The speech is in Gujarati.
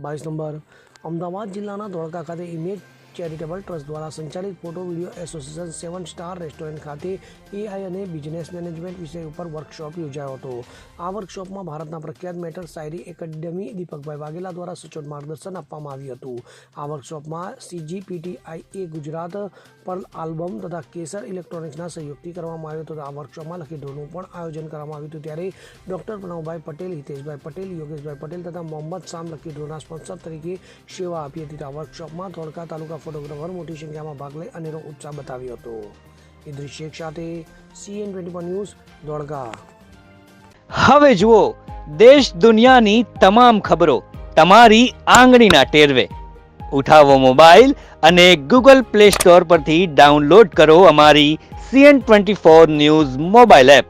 બાવીસ નંબર અમદાવાદ જિલ્લાના ધોળકા ખાતે ઇમેજ ચેરિટેબલ ટ્રસ્ટ દ્વારા સંચાલિત photo video association seven star restaurant ખાતે એઆઈ અને બિઝનેસ મેનેજમેન્ટ વિષય ઉપર વર્કશોપ યોજાયો હતો. આ વર્કશોપમાં ભારતના પ્રખ્યાત મેટર શાયરી એકેડેમી દીપકભાઈ વાઘેલા દ્વારા સચોટ માર્ગદર્શન આપવામાં આવ્યું હતું. આ વર્કશોપમાં સીજીપીટીઆઈએ ગુજરાત પર આલ્બમ તથા કેસર ઇલેક્ટ્રોનિક્સના સહયોગથી કરવામાં આવ્યો હતો. આ વર્કશોપમાં લખી ડ્રોનું પણ આયોજન કરવામાં આવ્યું હતું. ત્યારે ડૉક્ટર પ્રણવભાઈ પટેલ, હિતેશભાઈ પટેલ, યોગેશભાઈ પટેલ તથા મોહમ્મદ શામ લખી ડ્રોના સ્પોન્સર તરીકે સેવા આપી હતી. આ વર્કશોપમાં ધોળકા તાલુકા ફોટોગ્રાફર મોટી સંખ્યામાં ભાગ લઈ અનેરો ઉત્સાહ બતાવ્યો હતો. ઇદ્રિસ શેખ સાથે સીએન ટ્વેન્ટી ન્યૂઝ ધોળકા હવે જુઓ, દેશ દુનિયાની તમામ ખબરો તમારી આંગળીના ટેરવે. ઉઠાવો મોબાઈલ અને ગૂગલ પ્લે સ્ટોર પરથી ડાઉનલોડ કરો અમારી CN twenty four news mobile app